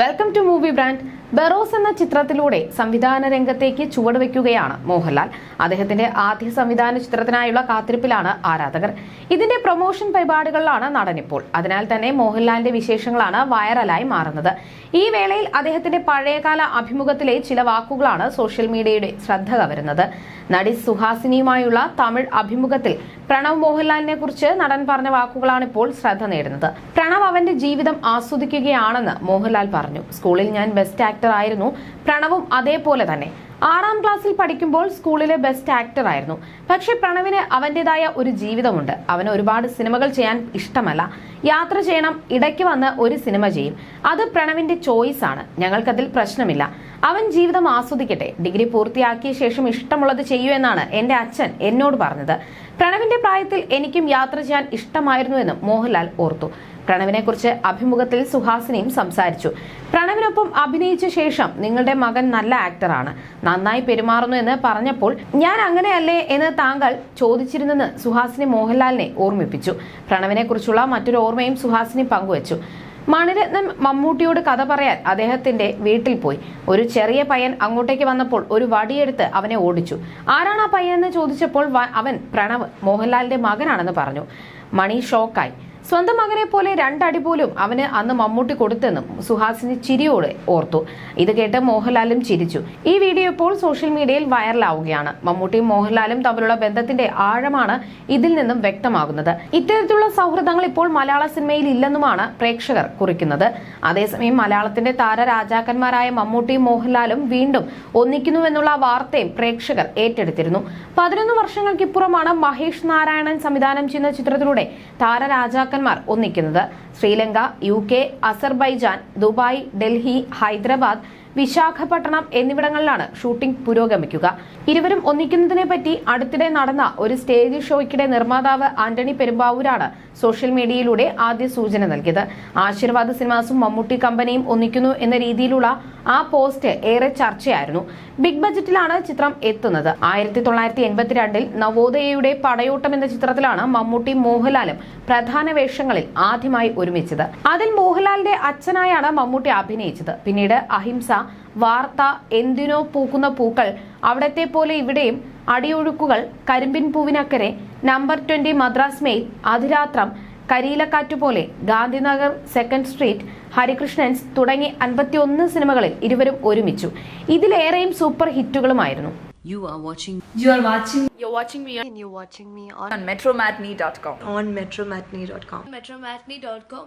Welcome to movie brand Barroz എന്ന ചിത്രത്തിലൂടെ സംവിധാന രംഗത്തേക്ക് ചുവടുവെക്കുകയാണ് മോഹൻലാൽ. അദ്ദേഹത്തിന്റെ ആദ്യ സംവിധാന ചിത്രത്തിനായുള്ള കാത്തിരിപ്പിലാണ് ആരാധകർ. ഇതിന്റെ പ്രൊമോഷൻ പരിപാടികളിലാണ് നടനിപ്പോൾ അതിനാൽ തന്നെ മോഹൻലാലിന്റെ വിശേഷങ്ങളാണ് വൈറലായി മാറുന്നത്. ഈ വേളയിൽ അദ്ദേഹത്തിന്റെ പഴയകാല അഭിമുഖത്തിലെ ചില വാക്കുകളാണ് സോഷ്യൽ മീഡിയയുടെ ശ്രദ്ധ കവരുന്നത്. നടി സുഹാസിനിയുമായുള്ള തമിഴ് അഭിമുഖത്തിൽ പ്രണവ് മോഹൻലാലിനെ കുറിച്ച് നടൻ പറഞ്ഞ വാക്കുകളാണ് ഇപ്പോൾ ശ്രദ്ധ നേടുന്നത്. പ്രണവ് അവന്റെ ജീവിതം ആസ്വദിക്കുകയാണെന്ന് മോഹൻലാൽ പറഞ്ഞു. സ്കൂളിൽ ഞാൻ ബെസ്റ്റ് ആക്ടർ ആയിരുന്നു. പ്രണവും അതേപോലെ തന്നെ. ആറാം ക്ലാസ്സിൽ പഠിക്കുമ്പോൾ സ്കൂളിലെ ബെസ്റ്റ് ആക്ടർ ആയിരുന്നു. പക്ഷെ പ്രണവിന് അവന്റേതായ ഒരു ജീവിതമുണ്ട്. അവന് ഒരുപാട് സിനിമകൾ ചെയ്യാൻ ഇഷ്ടമല്ല. യാത്ര ചെയ്യണം ഇടയ്ക്ക് വന്ന് ഒരു സിനിമ ചെയ്യും. അത് പ്രണവിന്റെ ചോയ്സ് ആണ്. ഞങ്ങൾക്കതിൽ പ്രശ്നമില്ല. അവൻ ജീവിതം ആസ്വദിക്കട്ടെ. ഡിഗ്രി പൂർത്തിയാക്കിയ ശേഷം ഇഷ്ടമുള്ളത് ചെയ്യൂ എന്നാണ് എന്റെ അച്ഛൻ എന്നോട് പറഞ്ഞത്. പ്രണവിന്റെ പ്രായത്തിൽ എനിക്കും യാത്ര ചെയ്യാൻ ഇഷ്ടമായിരുന്നുവെന്നും മോഹൻലാൽ ഓർത്തു. പ്രണവിനെ കുറിച്ച് അഭിമുഖത്തിൽ സുഹാസിനിയും സംസാരിച്ചു. പ്രണവിനൊപ്പം അഭിനയിച്ച ശേഷം നിങ്ങളുടെ മകൻ നല്ല ആക്ടറാണ്. നന്നായി പെരുമാറുന്നു എന്ന് പറഞ്ഞപ്പോൾ ഞാൻ അങ്ങനെയല്ലേ എന്ന് താങ്കൾ ചോദിച്ചിരുന്നെന്ന് സുഹാസിനി മോഹൻലാലിനെ ഓർമ്മിപ്പിച്ചു. പ്രണവിനെക്കുറിച്ചുള്ള മറ്റൊരു ഓർമ്മയും സുഹാസിനി പങ്കുവച്ചു. മണിരത്നം മമ്മൂട്ടിയോട് കഥ പറയാൻ അദ്ദേഹത്തിന്റെ വീട്ടിൽ പോയി. ഒരു ചെറിയ പയ്യൻ അങ്ങോട്ടേക്ക് വന്നപ്പോൾ ഒരു വടിയെടുത്ത് അവനെ ഓടിച്ചു. ആരാണ് ആ പയ്യൻ എന്ന് ചോദിച്ചപ്പോൾ അവൻ പ്രണവ് മോഹൻലാലിന്റെ മകനാണെന്ന് പറഞ്ഞു. മണി ഷോക്കായി. സ്വന്തം മകനെ പോലെ രണ്ടടി പോലും അവന് അന്ന് മമ്മൂട്ടി കൊടുത്തെന്നും സുഹാസിന് ചിരിയോടെ ഓർത്തു. ഇത് കേട്ട് മോഹൻലാലും ചിരിച്ചു. ഈ വീഡിയോ ഇപ്പോൾ സോഷ്യൽ മീഡിയയിൽ വൈറലാവുകയാണ്. മമ്മൂട്ടിയും മോഹൻലാലും തമ്മിലുള്ള ബന്ധത്തിന്റെ ആഴമാണ് ഇതിൽ നിന്നും വ്യക്തമാകുന്നത്. ഇത്തരത്തിലുള്ള സൗഹൃദങ്ങൾ ഇപ്പോൾ മലയാള സിനിമയിൽ ഇല്ലെന്നുമാണ് പ്രേക്ഷകർ കുറിക്കുന്നത്. അതേസമയം മലയാളത്തിന്റെ താരരാജാക്കന്മാരായ മമ്മൂട്ടിയും മോഹൻലാലും വീണ്ടും ഒന്നിക്കുന്നുവെന്നുള്ള വാർത്തയും പ്രേക്ഷകർ ഏറ്റെടുത്തിരുന്നു. പതിനൊന്ന് വർഷങ്ങൾക്കിപ്പുറമാണ് മഹേഷ് നാരായണൻ സംവിധാനം ചെയ്യുന്ന ചിത്രത്തിലൂടെ താര രാജാക്കന്മാർ ഒന്നിക്കുന്നത് Sri Lanka U K Azerbaijan Dubai Delhi Hyderabad Visakhapatnam എന്നിവിടങ്ങളിലാണ് ഷൂട്ടിംഗ് പുരോഗമിക്കുക. ഇരുവരും ഒന്നിക്കുന്നതിനെ പറ്റി അടുത്തിടെ നടന്ന ഒരു സ്റ്റേജ് ഷോയ്ക്കിടെ നിർമ്മാതാവ് ആന്റണി പെരുമ്പാവൂരാണ് സോഷ്യൽ മീഡിയയിലൂടെ ആദ്യ സൂചന നൽകിയത്. ആശീർവാദ് സിനിമാസും മമ്മൂട്ടി കമ്പനിയും ഒന്നിക്കുന്നു എന്ന രീതിയിലുള്ള ആ പോസ്റ്റ് ഏറെ ചർച്ചയായിരുന്നു. ബിഗ് ബജറ്റിലാണ് ചിത്രം എത്തുന്നത്. ആയിരത്തി തൊള്ളായിരത്തി എൺപത്തിരണ്ടിൽ നവോദയയുടെ പടയോട്ടം എന്ന ചിത്രത്തിലാണ് മമ്മൂട്ടി മോഹൻലാലും പ്രധാന വേഷങ്ങളിൽ ആദ്യമായി ഒരുമിച്ചത്. അതിൽ മോഹൻലാലിന്റെ അച്ഛനായാണ് മമ്മൂട്ടി അഭിനയിച്ചത്. പിന്നീട് അഹിംസ വാർത്ത എന്തിനോ പൂക്കുന്ന പൂക്കൾ അവിടത്തെ പോലെ ഇവിടെയും Adiyozhukkukal Karimpin Poovinakkare number twenty Madras mail Athirathram Kariyilakkattu Pole Gandhinagar second street Harikrishnans തുടങ്ങി അൻപത്തിയൊന്ന് സിനിമകളിൽ ഇരുവരും ഒരുമിച്ചു ഇതിലേറെയും സൂപ്പർ ഹിറ്റുകളുമായിരുന്നു You are watching You are watching You're watching me and you're watching me on, on metromatney.com. on metromatney.com. metromatney.com.